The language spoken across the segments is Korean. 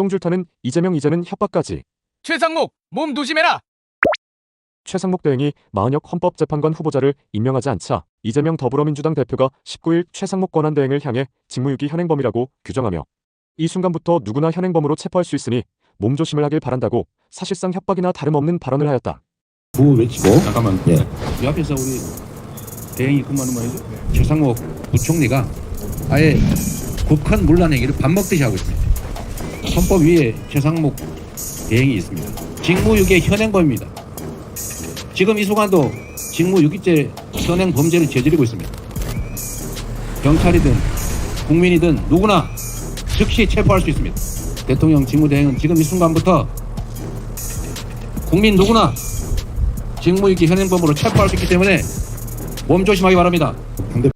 똥줄타는 이재명 이제는 협박까지. 최상목 몸 조심해라. 최상목 대행이 마은혁 헌법재판관 후보자를 임명하지 않자 이재명 더불어민주당 대표가 19일 최상목 권한 대행을 향해 직무유기 현행범이라고 규정하며 이 순간부터 누구나 현행범으로 체포할 수 있으니 몸조심을 하길 바란다고 사실상 협박이나 다름없는 발언을 하였다. 구호 외치고 잠깐만. 예. 이 앞에서 우리 대행이 그만은 말이죠. 최상목 부총리가 아예 국한 문란 행위를 밥 먹듯이 하고 있습니다. 헌법 위에 최상목 대행이 있습니다. 직무유기 현행범입니다. 지금 이 순간도 직무유기죄 현행 범죄를 저지르고 있습니다. 경찰이든 국민이든 누구나 즉시 체포할 수 있습니다. 대통령 직무대행은 지금 이 순간부터 국민 누구나 직무유기 현행범으로 체포할 수 있기 때문에 몸 조심하기 바랍니다.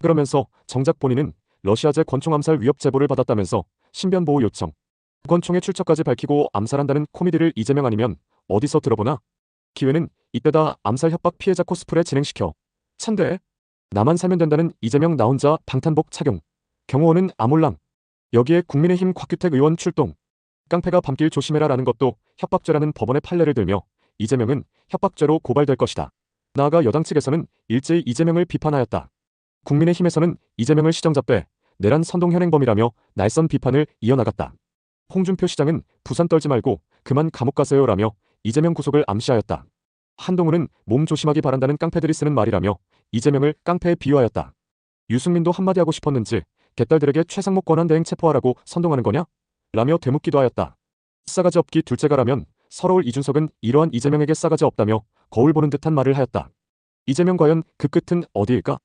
그러면서 정작 본인은 러시아제 권총 암살 위협 제보를 받았다면서 신변 보호 요청, 권총의 출처까지 밝히고 암살한다는 코미디를 이재명 아니면 어디서 들어보나? 기회는 이때다 암살 협박 피해자 코스프레 진행시켜. 찬데 나만 살면 된다는 이재명 나 혼자 방탄복 착용. 경호원은 아몰랑. 여기에 국민의힘 곽규택 의원 출동. 깡패가 밤길 조심해라라는 것도 협박죄라는 법원의 판례를 들며 이재명은 협박죄로 고발될 것이다. 나아가 여당 측에서는 일제히 이재명을 비판하였다. 국민의힘에서는 이재명을 시정잡되 내란 선동 현행범이라며 날선 비판을 이어나갔다. 홍준표 시장은 부산 떨지 말고 그만 감옥 가세요라며 이재명 구속을 암시하였다. 한동훈은 몸 조심하기 바란다는 깡패들이 쓰는 말이라며 이재명을 깡패에 비유하였다. 유승민도 한마디 하고 싶었는지 개딸들에게 최상목 권한대행 체포하라고 선동하는 거냐? 라며 되묻기도 하였다. 싸가지 없기 둘째가라면 서러울 이준석은 이러한 이재명에게 싸가지 없다며 거울 보는 듯한 말을 하였다. 이재명 과연 그 끝은 어디일까?